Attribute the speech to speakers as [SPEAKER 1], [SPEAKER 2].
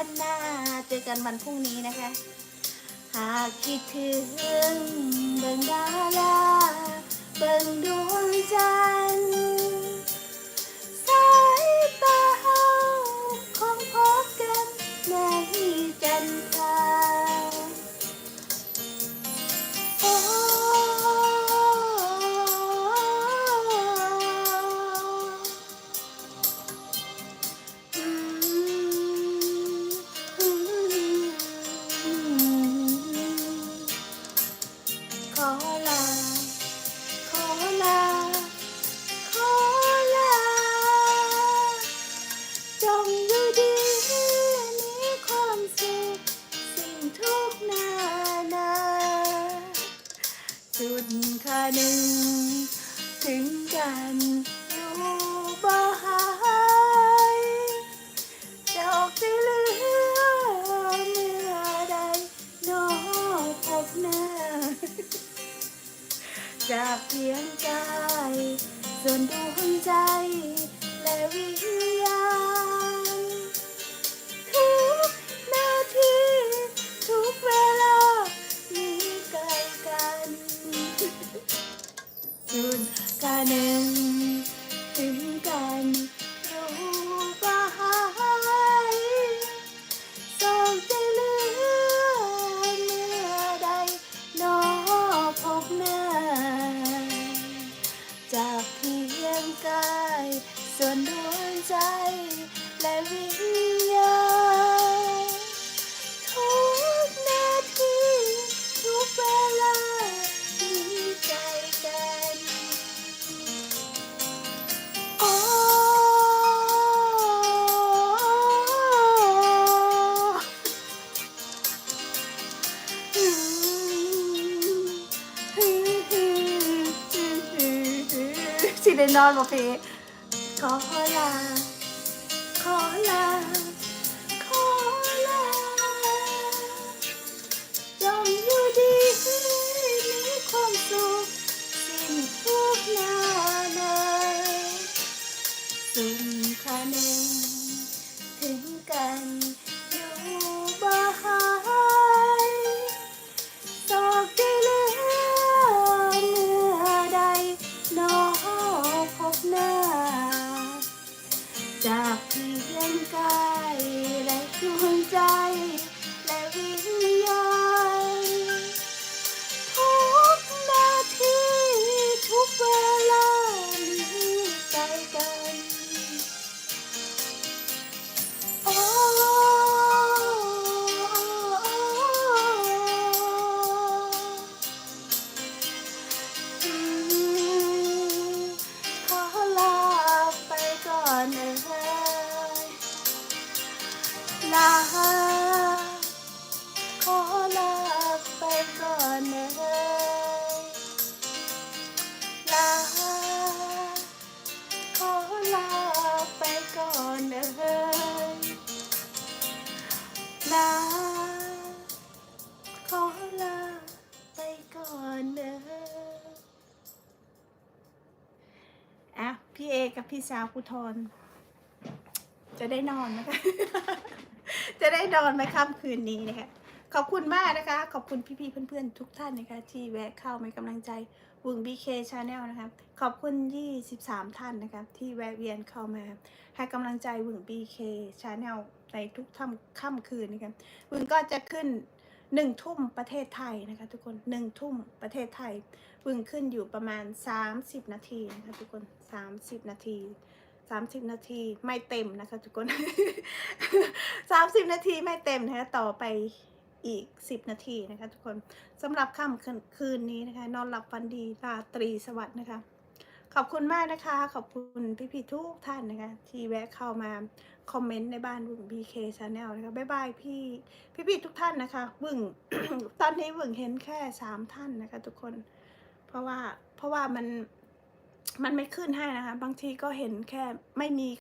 [SPEAKER 1] ันหน้า เจอกันวันพรุ่งนี้นะคะ หากคิดถึงเบิ่งดาราเบิ่งดวงจันทร์ สุดค่าหนึ่ง ถึงกันอยู่บ่หายดอกจะเหลือเมื่อใดโนพบหน้า จากเพียงกาย ส่วนดวงใจและวิญญาณ ญญาณทุกนาทีทุกเวลามีใจกันโอ้สิได้นอนบ่เพขอลา อลา ขอลาจงอยู่ดีมีความสุขสิ้นทุกข์นานาสุนคานึ่งถึงกันอยู่บ่หายตอกใจเลือเมื่อใดน้องพบหน้าจากเพีย ขอลาไปก่อนเอ่ยลา ขอลาไปก่อนเอ่ยลา ขอลาไปก่อนเอ่ยอะพี่เอกับพี่สาวคุทนจะได้นอนนะคะ จะได้นอนไหมค่ำคืนนี้นะคะ ขอบคุณมากนะคะ ขอบคุณพี่ๆเพื่อนๆ ทุกท่านนะคะ ที่แวะเข้ามาให้กำลังใจวง BK Channel นะคะขอบคุณ 23 ท่านนะคะที่แวะเวียนเข้ามา ให้กำลังใจวง BK Channel ในทุกค่ำค่ำคืนนะคะวงก็จะขึ้นหนึ่งทุ่มประเทศไทยนะคะ ทุกคนหนึ่งทุ่มประเทศไทยวงขึ้นอยู่ประมาณ 30 นาทีนะคะทุกคน 30 นาที 30 นาทีไม่เต็มนะคะทุกคน 30 นาทีไม่เต็มนะคะต่อไป อีก 10 นาทีนะคะทุกคนสำหรับค่ำคืนนี้นะคะ นอนหลับฝันดีราตรีสวัสดิ์นะคะ ขอบคุณมากนะคะ ขอบคุณพี่ๆทุกท่านนะคะ ที่แวะเข้ามาคอมเมนต์ในบ้านวึง BK Channel นะคะบ๊ายบายพี่พี่ๆทุกท่านนะคะวึงตอนนี้วึงเห็นแค่สามท่านนะคะ ทุกคน เพราะว่าเพราะว่ามันมันไม่ขึ้นให้นะคะ บางทีก็เห็นแค่ไม่มี